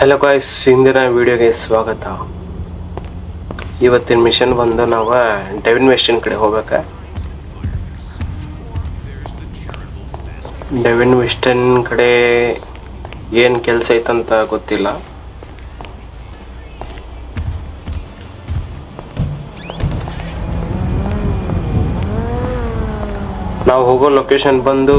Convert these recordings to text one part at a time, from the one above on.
Hello guys ಇಂದಿನ ವಿಡಿಯೋಗೆ ಸ್ವಾಗತ. ಇವತ್ತಿನ ಮಿಷನ್ ಬಂದು ನಾವು ಡೆವಿನ್ ವೆಸ್ಟಿನ್ ಕಡೆ ಹೋಗ್ಬೇಕ. ಡೆವಿನ್ ವೆಸ್ಟನ್ ಕಡೆ ಏನು ಕೆಲಸ ಐತಂತ ಗೊತ್ತಿಲ್ಲ. ನಾವು ಹೋಗೋ ಲೊಕೇಶನ್ ಬಂದು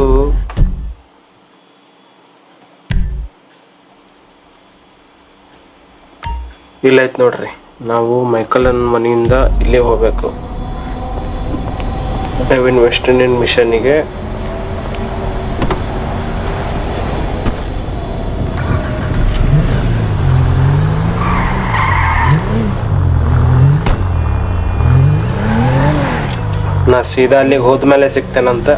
ಇಲ್ಲ ಐತ್ ನೋಡ್ರಿ. ನಾವು ಮೈಕಲನ್ ಮನೆಯಿಂದ ಇಲ್ಲೇ ಹೋಗ್ಬೇಕು. ಮೀನ್ ವೆಸ್ಟ್ ಇಂಡಿಯನ್ ಮಿಷನ್ನಿಗೆ ನಾ ಸೀದಾ ಅಲ್ಲಿಗೆ ಹೋದ್ಮೇಲೆ ಸಿಗ್ತೇನಂತ.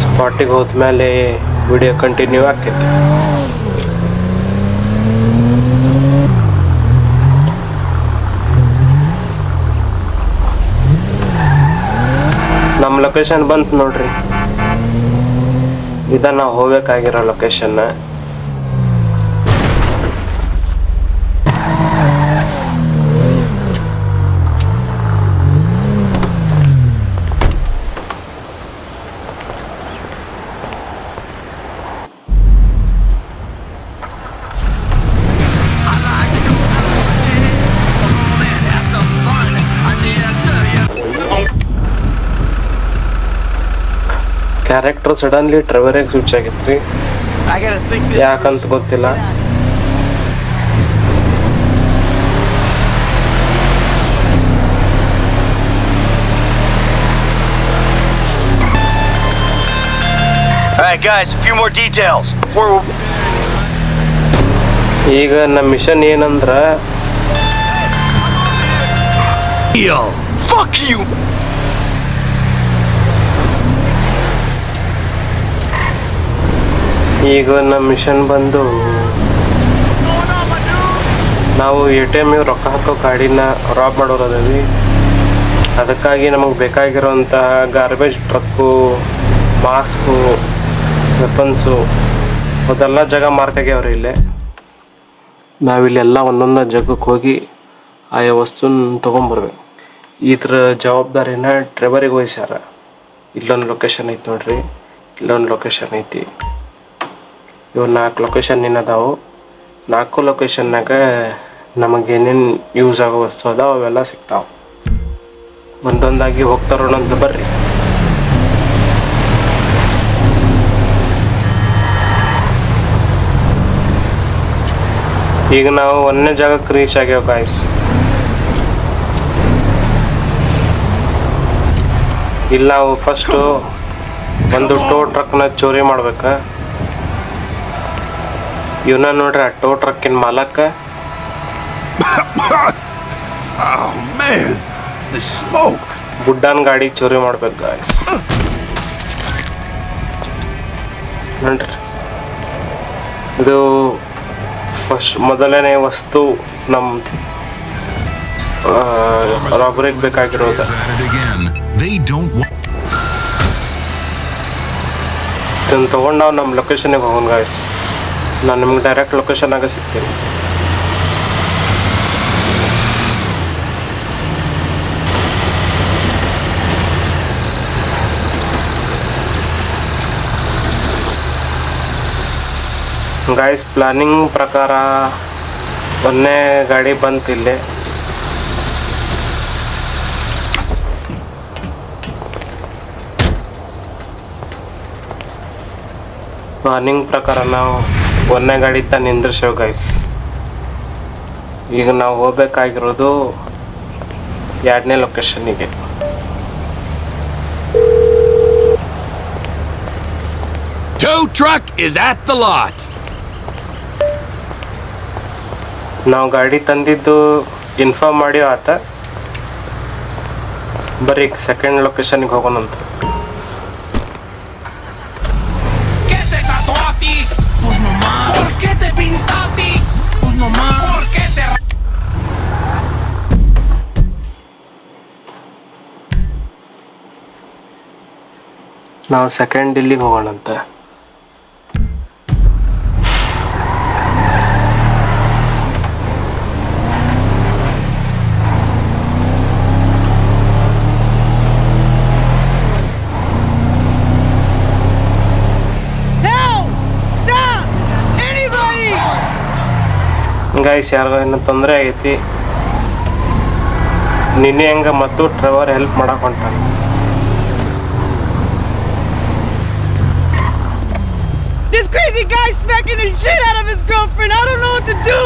ಸ್ಪಾಟಿಗೆ ಹೋದ್ಮೇಲೆ ವಿಡಿಯೋ ಕಂಟಿನ್ಯೂ ಆಕೈತಿ ನಮ್ಮ ಲೊಕೇಶನ್ ಬಂತು ನೋಡ್ರಿ. ಇದನ್ನ ನಾವು ಹೋಗ್ಬೇಕಾಗಿರೋ ಲೊಕೇಶನ್ ಕ್ಯಾರೆಕ್ಟರ್ ಸಡನ್ಲಿ ಟ್ರವೆರ್ಯಾ ಸ್ವಿಚ್ ಆಗಿತ್ರಿ ಯಾಕಂತ ಗೊತ್ತಿಲ್ಲ. ಈಗ ನಮ್ಮ ಮಿಷನ್ ಏನಂದ್ರೆ ಫಾ ಕಿ ಯು ಈಗ ನಮ್ಮ ಮಿಷನ್ ಬಂದು ನಾವು ಎ ಟಿ ಎಂ ರೊಕ್ಕ ಹಾಕೋ ಗಾಡಿನ ರಾಬ್ ಮಾಡೋರದೀವಿ. ಅದಕ್ಕಾಗಿ ನಮಗೆ ಬೇಕಾಗಿರೋಂತಹ ಗಾರ್ಬೇಜ್ ಟ್ರಕ್ಕು ಮಾಸ್ಕು ವೆಪನ್ಸು ಅದೆಲ್ಲ ಜಾಗ ಮಾರ್ಕ್ ಆಗ್ಯಾವ್ರಿ ಇಲ್ಲೇ. ನಾವಿಲ್ಲೆಲ್ಲ ಒಂದೊಂದು ಜಾಗಕ್ಕೆ ಹೋಗಿ ಆಯಾ ವಸ್ತುನ ತೊಗೊಂಬರ್ಬೇಕು. ಇದ್ರ ಜವಾಬ್ದಾರಿನ ಡ್ರೈವರಿಗೆ ವಹಿಸ್ಯಾರ. ಇಲ್ಲೊಂದು ಲೊಕೇಶನ್ ಐತಿ ನೋಡ್ರಿ, ಇಲ್ಲೊಂದು ಲೊಕೇಶನ್ ಐತಿ. ಇವು ನಾಲ್ಕು ಲೊಕೇಶನ್ ಏನದಾವು ನಾಲ್ಕು ಲೊಕೇಶನ್ನಾಗ ನಮಗೆ ಏನೇನು ಯೂಸ್ ಆಗೋ ವಸ್ತು ಅದಾವ, ಅವೆಲ್ಲ ಸಿಗ್ತಾವೆ. ಒಂದೊಂದಾಗಿ ಹೋಗ್ತಾರೋಣಂತ ಬರ್ರಿ. ಈಗ ನಾವು ಒಂದನೇ ಜಾಗಕ್ಕೆ ರೀಚ್ ಆಗ್ಯಾವ ಗಾಯ್ಸ್ ಇಲ್ಲಿ ನಾವು ಫಸ್ಟು ಒಂದು ಟೋ ಟ್ರಕ್ನ ಚೋರಿ ಮಾಡ್ಬೇಕಾ. ಇವನ ನೋಡ್ರಿ ಆ ಟೋ ಟ್ರಕ್ಕಿನ ಮಾಲಕ. Oh ಗುಡ್ಡನ್ ಗಾಡಿ ಚೋರಿ ಮಾಡ್ಬೇಕು ಗಾಯ್ಸ್ ನೋಡ್ರಿ. ಇದು ಫಸ್ಟ್ ಮೊದಲನೇ ವಸ್ತು ನಮ್ಮ ರಾಬರಿಗೆ ಬೇಕಾಗಿರೋದು. ಇದನ್ನು ತೊಗೊಂಡು ನಾವು ನಮ್ಮ ಲೊಕೇಶನ್ಗೆ ಹೋಗೋಣ ಗಾಯ್ಸ್ ನಾನು ನಿಮ್ಗೆ ಡೈರೆಕ್ಟ್ ಲೊಕೇಶನ್ನಾಗ ಸಿಗ್ತೀನಿ. ಗಾಯ್ಸ್ ಪ್ಲಾನಿಂಗ್ ಪ್ರಕಾರ ಒಂದೇ ಗಾಡಿ ಬಂತು ಇಲ್ಲಿ. ಪ್ಲಾನಿಂಗ್ ಪ್ರಕಾರ ನಾವು ಒಂದನೇ ಗಾಡಿ ತ ನಿಂದ್ರಿಸೋ ಗೈಸ್ ಈಗ ನಾವು ಹೋಗ್ಬೇಕಾಗಿರೋದು ಎರಡನೇ ಲೊಕೇಶನ್ನಿಗೆ Tow truck is at the lot. ನಾವು ಗಾಡಿ ತಂದಿದ್ದು ಇನ್ಫಾರ್ಮ್ ಮಾಡಿ ಆತ. ಬರೀ ಸೆಕೆಂಡ್ ಲೊಕೇಶನ್ಗೆ ಹೋಗೋಣಂತ. ನಾವು ಸೆಕೆಂಡ್ ಇಲ್ಲಿಗೆ ಹೋಗೋಣಂತೆ. ಗೈಸ್ ಯಾರಿಗೋ ಏನೋ ತೊಂದರೆ ಆಗೈತಿ ನಿನ್ನೆ ಹೆಂಗೆ ಮತ್ತು ಡ್ರೈವರ್ ಹೆಲ್ಪ್ ಮಾಡಕ್ಕೆ ಹೊಂಟಾನೆ. crazy guy smacking the shit out of his girlfriend. I don't know what to do.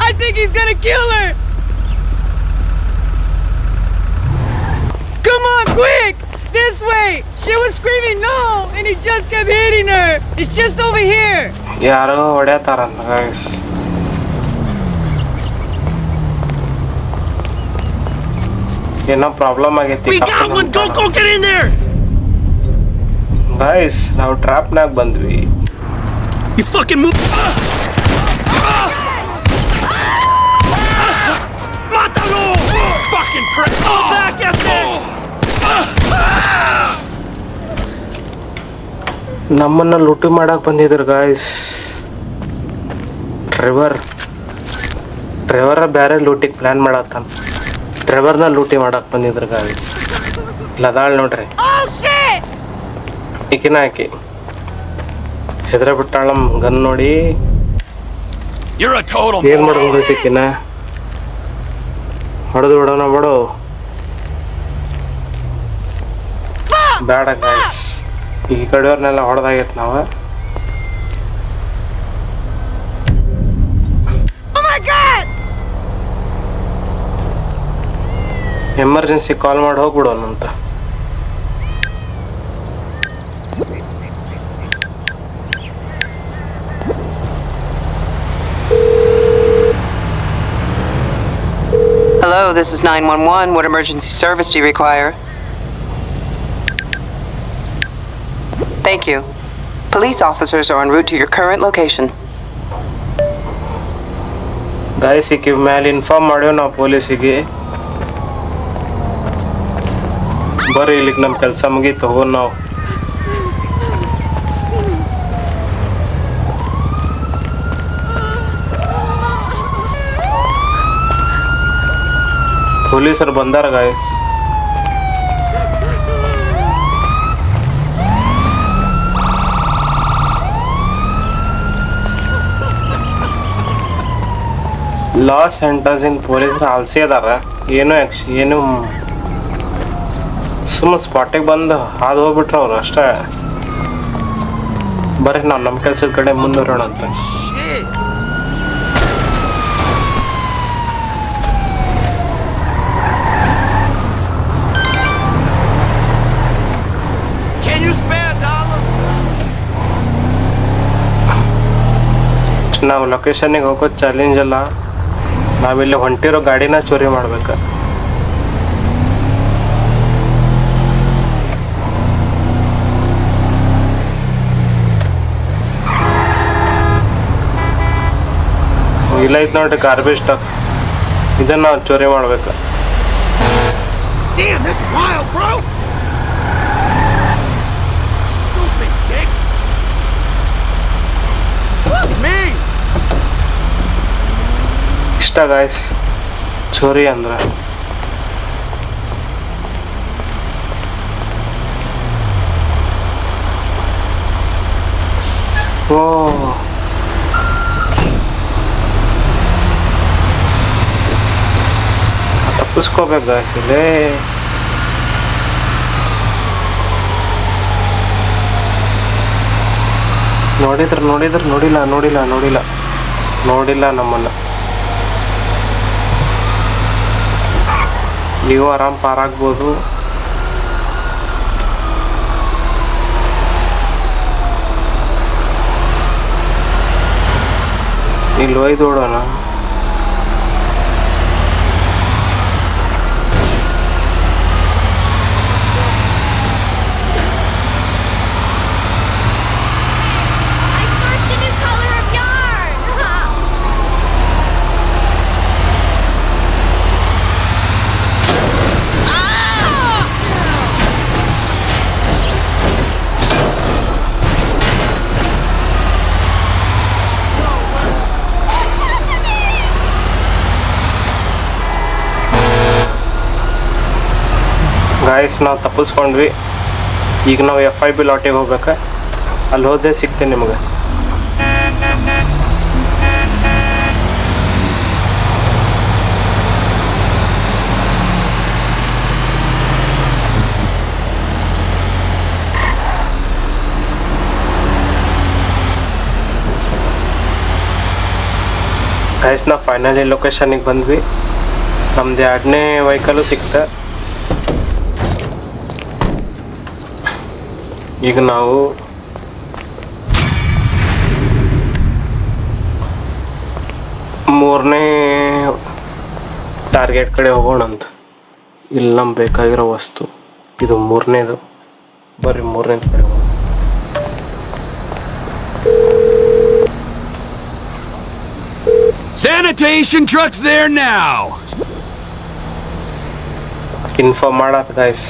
I think he's gonna kill her. Come on, quick! This way! She was screaming no, and he just kept hitting her. It's just over here. ಯಾರೋ ಹೊಡ್ಯಾತಾರಂತ guys ಏನೋ problem ಆಗೈತಿ We got one! Go, go, get in there! Guys ನಾವು ಟ್ರಾಪ್ನಾಗ ಬಂದ್ವಿ You fucking move! Mátalo! Fucking prick! Back! ನಮ್ಮನ್ನ ಲೂಟಿ ಮಾಡಕ್ ಬಂದಿದ್ರು guys driver driver ಬೇರೆ ಲೂಟಿಗೆ ಪ್ಲಾನ್ ಮಾಡತ್ತಾನ ಡ್ರೈವರ್ನ ಲೂಟಿ ಮಾಡಕ್ ಬಂದಿದ್ರು ಗಾಯ್ಸ್ ಲದಾಳ್ ನೋಡ್ರಿ Oh shit! ಈಕಿನ ಹಾಕಿ ಹೆದ್ರ ಬಿಟ್ಟಾಳ ಗನ್ ನೋಡಿ. You're a total ಏನ್ ಮಾಡೋದು ಸಿಕ್ಕಿನ? ಹೊಡೆದು ಬಿಡೋಣ ಬಿಡು. ಬೇಡ ಗಾಯ್ಸ್ ಈ ಕಡೆಯವ್ರನ್ನೆಲ್ಲ ಹೊಡೆದಾಗೈತೆ ನಾವು. Oh! ಎಮರ್ಜೆನ್ಸಿ ಕಾಲ್ ಮಾಡಿ ಹೋಗ್ಬಿಡೋಣಂತ Hello, this is 911. What emergency service do you require? Thank you. Police officers are en route to your current location. Guys ಈಕಿ ಮೇಲೆ ಇನ್ಫಾರ್ಮ್ ಮಾಡೇವ್ ನಾವು ಪೊಲೀಸಿಗೆ ಬರ್ರಿ ಇಲ್ಲಿಗೆ ನಮ್ಮ ಕೆಲಸ ಮುಗಿ ತಗೊಂಡ್ ನಾವು ಪೊಲೀಸರು ಬಂದಾರ ಗಾಯ್ಸ್ ಲಾಸ್ ಇನ್ ಪೊಲೀಸರು ಆಲ್ಸಿ ಅದಾರ. ಏನು ಎಕ್ಸ್ ಏನು ಸುಮ್ಮನೆ ಸ್ಪಾಟಿಗೆ ಬಂದು ಹಾದು ಹೋಗ್ಬಿಟ್ರು ಅವ್ರು ಅಷ್ಟೇ. ಬರ್ರಿ, ನಾವು ನಮ್ಮ ಕೆಲ್ಸದ ಕಡೆ ಮುಂದುವರೋಣ ಅಂತ. ನಾವು ಲೊಕೇಶನ್ನಿಗೆ ಹೋಗೋದು ಚಾಲೆಂಜ್ ಅಲ್ಲ, ನಾವಿಲ್ಲಿ ಹೊಂಟಿರೋ ಗಾಡಿನ ಚೋರಿ ಮಾಡ್ಬೇಕು. ಇಲ್ಲ ಐತ್ ನೋಡ್ರಿ ಗಾರ್ಬೇಜ್ ಸ್ಟಾಕ್ ಇದನ್ನ ಚೋರಿ ಮಾಡ್ಬೇಕು. ಇಷ್ಟ ಗಾಯ್ಸ್ ಚೋರಿ ಅಂದ್ರೆ. ಓ. ತಪ್ಪಿಸ್ಕೋಬೇಕು ಗಾಯ್ಸ್ ಇಲ್ಲೇ. ನೋಡಿದ್ರ ನೋಡಿದ್ರ, ನೋಡಿಲ್ಲ ನೋಡಿಲ್ಲ ನೋಡಿಲ್ಲ. ನೋಡಿಲ್ಲ ನಮ್ಮನ್ನ. ನೀವು ಆರಾಮ್ ಪಾರಾಗ್ಬೋದು. ಇಲ್ಲಿ ಒಯ್ದು ಓಡೋಣ ಗಾಯಸ್ ನಾವು ತಪ್ಪಿಸ್ಕೊಂಡ್ವಿ. ಈಗ ನಾವು ಎಫ್ ಐ ಬಿ ಲಾಟಿಗೆ ಹೋಗ್ಬೇಕು. ಅಲ್ಲಿ ಹೋದೆ ಸಿಗ್ತೀನಿ ನಿಮಗೆ. ಗೈಸ್ ನಾವು ಫೈನಲಿ ಲೊಕೇಶನಿಗೆ ಬಂದ್ವಿ. ನಮ್ದು ಎರಡನೇ ವೆಹಿಕಲು ಸಿಕ್ತ. ಈಗ ನಾವು ಮೂರನೇ ಟಾರ್ಗೆಟ್ ಕಡೆ ಹೋಗೋಣ ಅಂತ. ಇಲ್ಲಿ ನಮ್ಗೆ ಬೇಕಾಗಿರೋ ವಸ್ತು ಇದು ಮೂರನೇದು. ಬರ್ರಿ ಮೂರನೇದು ಕಡೆ ಹೋಗೋಣ. Sanitation truck's there now. Info ಮಾಡತ್ ಗಾಯ್ಸ್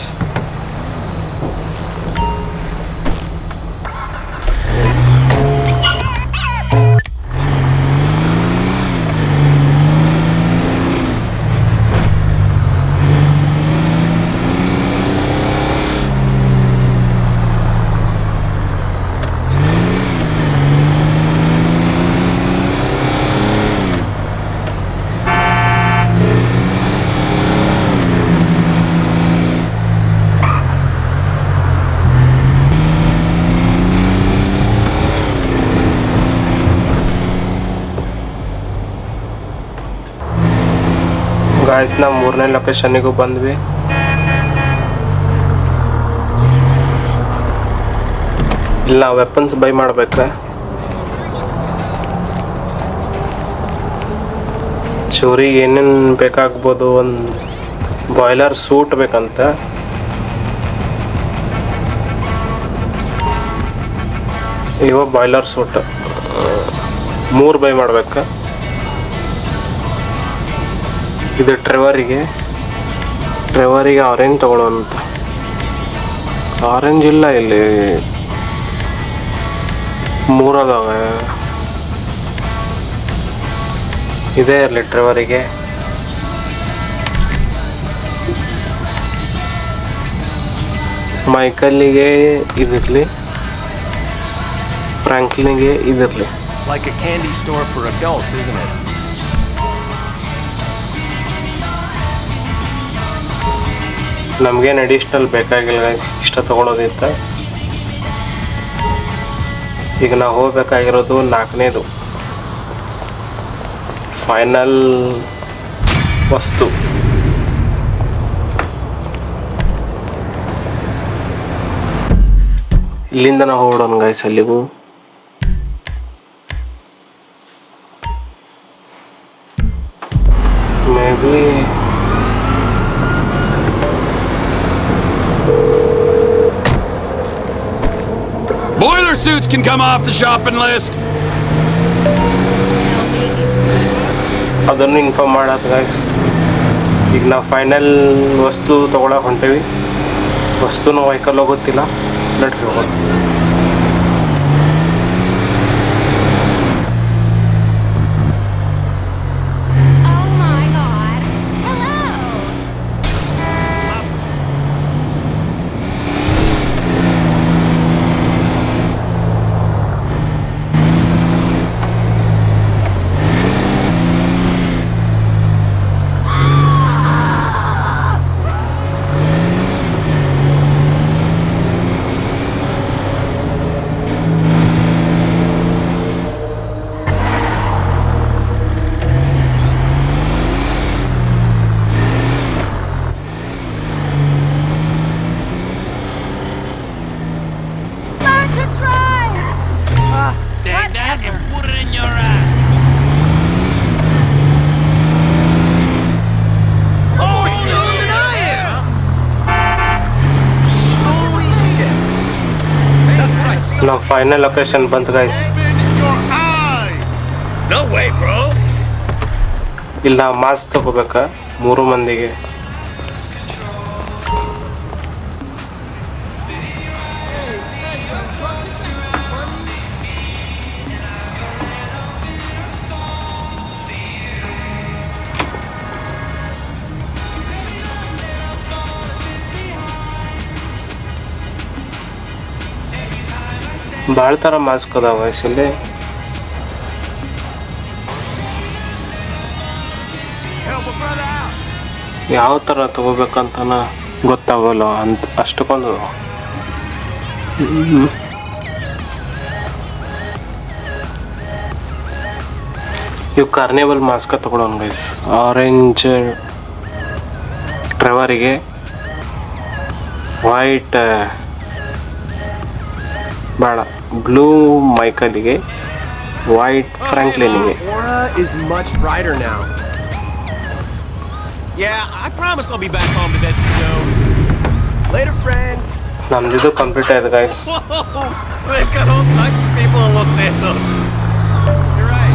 ಗಾಯ್ಸ್ ನಾವು ಮೂರನೇ ಲೊಕೇಶನ್ನಿಗೂ ಬಂದ್ವಿ. ಇಲ್ಲ ವೆಪನ್ಸ್ ಬೈ ಮಾಡ್ಬೇಕ ಚೂರಿಗೆ ಏನೇನು ಬೇಕಾಗ್ಬೋದು, ಒಂದು ಬಾಯ್ಲರ್ ಸೂಟ್ ಬೇಕಂತ. ಇವ ಬಾಯ್ಲರ್ ಸೂಟ್ ಮೂರು ಬೈ ಮಾಡ್ಬೇಕು ಇದು ಟ್ರೆವರಿಗೆ. ಟ್ರೆವರಿಗೆ ಆರೆಂಜ್ ತಗೊಳ್ಳೋಂತ ಆರೆಂಜ್ ಇಲ್ಲ ಇಲ್ಲಿ. ಮೂರದಾವೆ ಇದೇ ಇರಲಿ ಟ್ರೆವರಿಗೆ. ಮೈಕಲ್ಲಿಗೆ ಇದಿರಲಿ. ಫ್ರಾಂಕ್ಲಿನ್ಗೆ ಇದಿರಲಿ. Like a candy store for adults, isn't it? ನಮಗೇನು ಅಡಿಷ್ನಲ್ ಬೇಕಾಗಿಲ್ಲ. ಇಷ್ಟ ತೊಗೊಳೋದಿತ್ತು. ಈಗ ನಾವು ಹೋಗಬೇಕಾಗಿರೋದು ನಾಲ್ಕನೇದು. ಫೈನಲ್ ವಸ್ತು. ಇಲ್ಲಿಂದ ನಾವು ಹೋಗೋಣ ಗಾಯ್ಸ್ ಅಲ್ಲಿಗೂ. May be Boiler suits can come off the shopping list. ಅದನ್ನು ಇನ್ಫಾರ್ಮ್ ಮಾಡತ್ತ ಗಾಯ್ಸ್ ಈಗ ನಾವು ಫೈನಲ್ ವಸ್ತು ತೊಗೊಳಕ್ಕೆ ಹೊಂಟೇವಿ. ವಸ್ತುನೂ ವೆಹಿಕಲ್ ಹೋಗುತ್ತಿಲ್ಲ. ನಡ್ರಿ ಹೋಗೋಣ drive. Whatever. that and put it in your eye. Now final location ಬಂತು guys. No way, bro. ಇಲ್ಲಿ ನಾವು ಮಾಸ್ಕ್ ತಗೋಬೇಕ ಮೂರು ಮಂದಿಗೆ ಭಾಳ ಥರ ಮಾಸ್ಕ್ ಅದಾವ ಇಲ್ಲಿ ಯಾವ ಥರ ತಗೋಬೇಕಂತನ ಗೊತ್ತಾಗಲ್ಲ ಅಂತ ಅಷ್ಟಕ್ಕೊಂದು. ಇವು ಕಾರ್ನಿವಲ್ ಮಾಸ್ಕ ತಗೊಳ್ಳೋಣ ಗೈಸ್ ಆರೆಂಜ್ ಟ್ರೆವರಿಗೆ ವೈಟ್ ಬೇಡ blue ಮೈಕಲಿಗೆ white ಫ್ರಾಂಕ್ಲಿನ್ಗೆ Aura is much brighter now. Yeah, I promise I'll be back home to Desert Zone. Later, friend. ನಮ್ದಿದು ಕಂಪ್ಲೀಟ್ ಆಯ್ತು guys Whoa! They've got all types of people in Los Santos. You're right.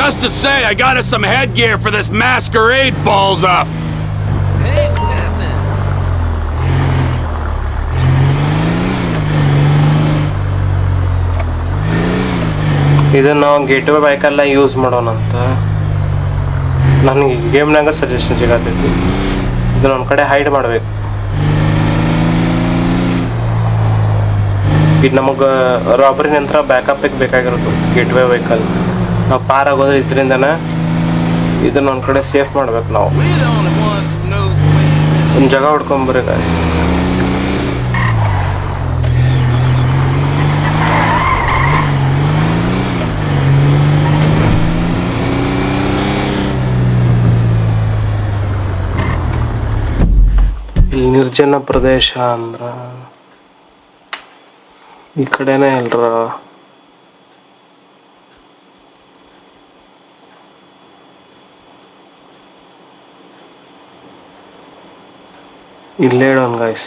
Just to say, I got us some headgear for this masquerade balls up. ಇದನ್ನ ನಾವು gateway ಬೈಕೆಲ್ಲ use ಮಾಡೋಣ ಅಂತ ನನಗೆ ಗೇಮ್ನಾಗ suggestion ಸಿಗತೈತಿ ಇದನ್ನ ಒಂದು ಕಡೆ ಹೈಡ್ ಮಾಡ್ಬೇಕು. ಇದು ನಮಗೆ ರಾಬರಿ ನಂತರ ಬ್ಯಾಕಪ್ಪಿಗೆ ಬೇಕಾಗಿರೋದು ಗೇಟ್ವೇ ವೆಹಿಕಲ್ ನಾವು ಪಾರ್ ಆಗೋದ್ರೆ ಇದರಿಂದನ ಇದನ್ನ ಒಂದು ಕಡೆ ಸೇಫ್ ಮಾಡ್ಬೇಕು ನಾವು. ಒಂದು ಜಾಗ ಹುಡ್ಕೊಂಬರ್ಬೇಕು ಗಾಯ್ಸ್ ಇಲ್ಲಿ ನಿರ್ಜನ ಪ್ರದೇಶ ಅಂದ್ರ ಈ ಕಡೆನೇ ಎಲ್ಲರ ಇಲ್ಲೇ ಗಾಯ್ಸ್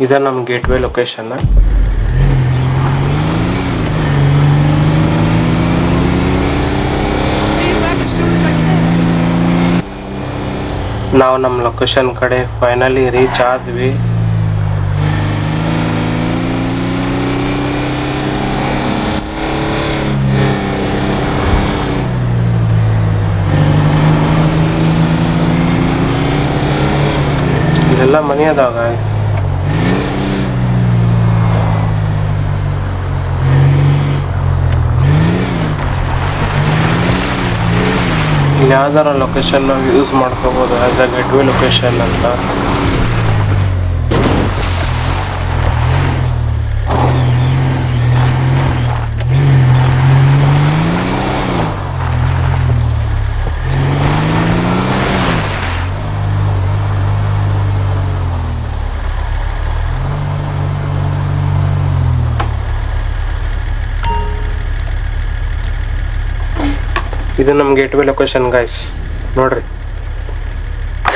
ಇದ ನಮ್ಮ gateway location Be back as soon as I can. ನಾವು ನಮ್ಮ ಲೊಕೇಶನ್ ಕಡೆ ಫೈನಲಿ ರೀಚ್ ಆದ್ವಿ. ಇದೆಲ್ಲ ಮನೆ ಅದಾವ ಇಲ್ಲಿ ಯಾವ್ದಾರ ಲೊಕೇಶನ್ ನಾವು ಯೂಸ್ ಮಾಡ್ಕೋಬೋದು ಆಸ್ ಅ ಗೆಟ್ವೇ ಲೊಕೇಶನ್ ಅಂತ. ಇದು ನಮ್ಮ ಗೇಟ್ವೇ ಲೊಕೇಶನ್ ಗೈಸ್ ನೋಡ್ರಿ.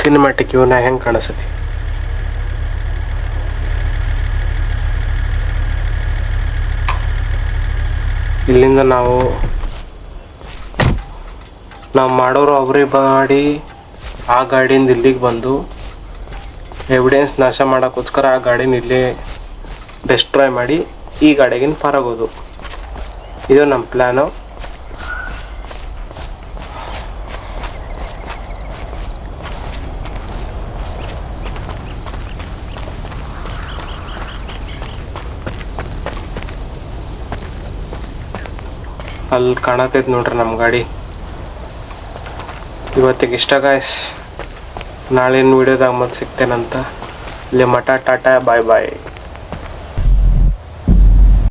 ಸಿನಿಮ್ಯಾಟಿಕ್ ಇವನ್ನ ಹೆಂಗೆ ಕಾಣಿಸತಿ ಇಲ್ಲಿಂದ ನಾವು ನಾವು ಮಾಡೋರು ಅವ್ರಿಗೆ ಮಾಡಿ ಆ ಗಾಡಿಯಿಂದ ಇಲ್ಲಿಗೆ ಬಂದು ಎವಿಡೆನ್ಸ್ ನಾಶ ಮಾಡೋಕ್ಕೋಸ್ಕರ ಆ ಗಾಡಿನ ಇಲ್ಲೇ ಡೆಸ್ಟ್ರಾಯ್ ಮಾಡಿ ಈ ಗಾಡಿಗಿನ ಪಾರಾಗೋದು. ಇದು ನಮ್ಮ ಪ್ಲ್ಯಾನು ಅಲ್ಲಿ ಕಾಣತೈತೆ ನೋಡ್ರಿ ನಮ್ಮ ಗಾಡಿ. ಇವತ್ತಿಗೆ ಇಷ್ಟ ಗಾಯ್ಸ್ ನಾಳಿನ ವಿಡಿಯೋದಾಗ ಮತ್ತೆ ಸಿಗ್ತೇನಂತ. ಇಲ್ಲಿ ಮಠ, ಟಾಟಾ ಬಾಯ್ ಬಾಯ್